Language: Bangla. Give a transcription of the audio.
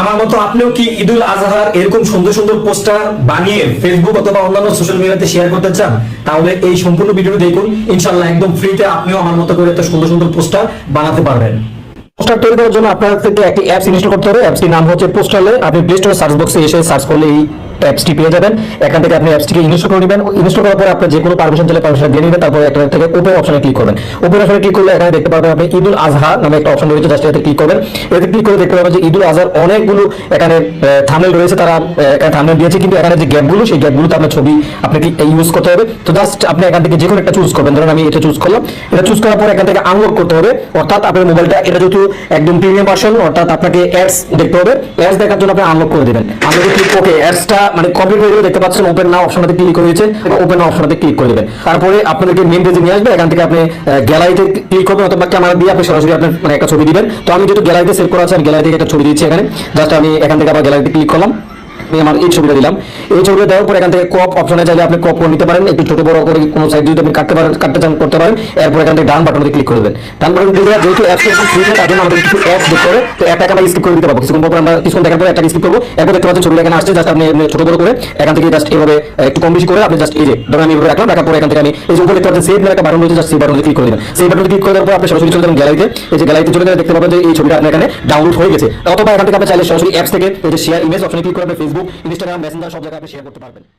আমার মতো আপনিও কি ঈদুল আজহার এরকম সুন্দর সুন্দর পোস্টার বানিয়ে ফেসবুক অথবা অন্যান্য সোশ্যাল মিডিয়াতে শেয়ার করতে চান? তাহলে এই সম্পূর্ণ ভিডিও দেখুন। ইনশাল্লাহ একদম ফ্রিতে আপনিও আমার মতো করে একটা সুন্দর সুন্দর পোস্টার বানাতে পারবেন। পোস্টার তৈরি করার জন্য আপনার থেকে একটি অ্যাপস ইনস্টল করতে হবে। অ্যাপসটির নাম হচ্ছে পোস্টালে। আপনি প্লে স্টোর সার্চ বক্সে এসে সার্চ করলে এই অ্যাপসটি পেয়ে যাবেন। এখান থেকে আপনি অ্যাপসটিকে ইনস্টল করে নেবেন। ইনস্টল করার পর আপনার যে কোনো পারমিশন চাইলে পারমিশন দিয়ে নেবেন। তারপরে একটা থেকে ওপেন অপশনে ক্লিক করবেন। ওপেন অপশনে ক্লিক করলে এখানে দেখতে পাবেন আপনি ঈদুল আজহা নামে একটা অপশন রয়েছে জাস্ট এতে ক্লিক করবেন। এতে ক্লিক করে দেখতে পাবেন যে ঈদুল আজহার অনেকগুলো এখানে থামনেল রয়েছে। তারা এখানে থামনেল দিয়েছে। কিন্তু এখানে যে গ্যাপগুলো সেই গ্যাপগুলোতে আপনার ছবি আপনাকে ইউজ করতে হবে। তো জাস্ট আপনি এখান থেকে যে কোনো একটা চুজ করবেন। ধরুন আমি এটা চুজ করলাম। এটা চুজ করার পর এখান থেকে আনলক করতে হবে। অর্থাৎ আপনার মোবাইলটা, এটা যেহেতু একদম প্রিমিয়াম ভার্সন অর্থাৎ আপনাকে অ্যাডস দেখতে হবে। অ্যাডস দেখার জন্য আপনি আনলক করে দেবেন। আনলকে ক্লিক ওকে অ্যাডসটা মানে কমপ্লিট হয়ে গেলে দেখতে পাচ্ছেন ওপেন নাও অপশনটাতে ক্লিক করেছে ওপেন নাও অপশনটাতে ক্লিক করে দেবেন। তারপরে আপনাদেরকে মেন পেজে নিয়ে আসবে। এখান থেকে আপনি গ্যালারিতে ক্লিক করবেন অথবা ক্যামেরা দিয়ে আপনি সরাসরি আপনার মানে একটা ছবি দিবেন। তো আমি যেহেতু গ্যালারিতে সেভ করা আছে, আমি গ্যালারি থেকে একটা ছবি দিচ্ছি এখানে। জাস্ট আমি এখান থেকে আবার গ্যালারিতে ক্লিক করলাম। আমি আমার এই ছবিটা দিলাম। এই ছবিটা দেওয়ার পর এখান থেকে ক্রপ অপশনে চাইলে আপনি ক্রপ করে নিতে পারেন। একটু ছোট বড় করে কোনো সাইড যদি আপনি কাটতে পারেন কাটতে চান করতে পারেন। এরপর এখান থেকে ডান বাটনে ক্লিক করে দেবেন। ডান বাটনে ক্লিক করে যেহেতু অ্যাপস ফ্রি জন্য আমাদের কিছু একটা আমরা স্কিপ করে দিতে আমরা দেখার পর একটা স্কিপ করব। এরপর দেখতে পাচ্ছেন ছবিটা এখানে আসছে জাস্ট আপনি ছোট বড় করে। এখান থেকে জাস্ট এইভাবে আহ, একটু কম বেশি করে আপনি জাস্ট এই যে ধরুন আমি এইভাবে রাখলাম রাখার এখান থেকে আমি এই যে উপরে দেখতে পাচ্ছেন সেভ একটা বাটন রয়েছে জাস্ট সেই বাটনে ক্লিক করে দেবেন। সেই বাটনে ক্লিক করে দেওয়ার পর আপনি সরাসরি চলে যাবেন গ্যালারিতে এই যে গ্যালারিতে চলে গেলে দেখতে পাবেন যে এই ছবিটা আপনার এখানে ডাউনলোড হয়ে গেছে। অথবা এখান থেকে আপনি চাইলে সরাসরি অ্যাপস থেকে এই যে শেয়ার ইমেজ অপশনে ক্লিক করে আপনি ইনস্টাগ্রাম মেসেঞ্জার সব জায়গায় আপনি শেয়ার করতে পারবেন।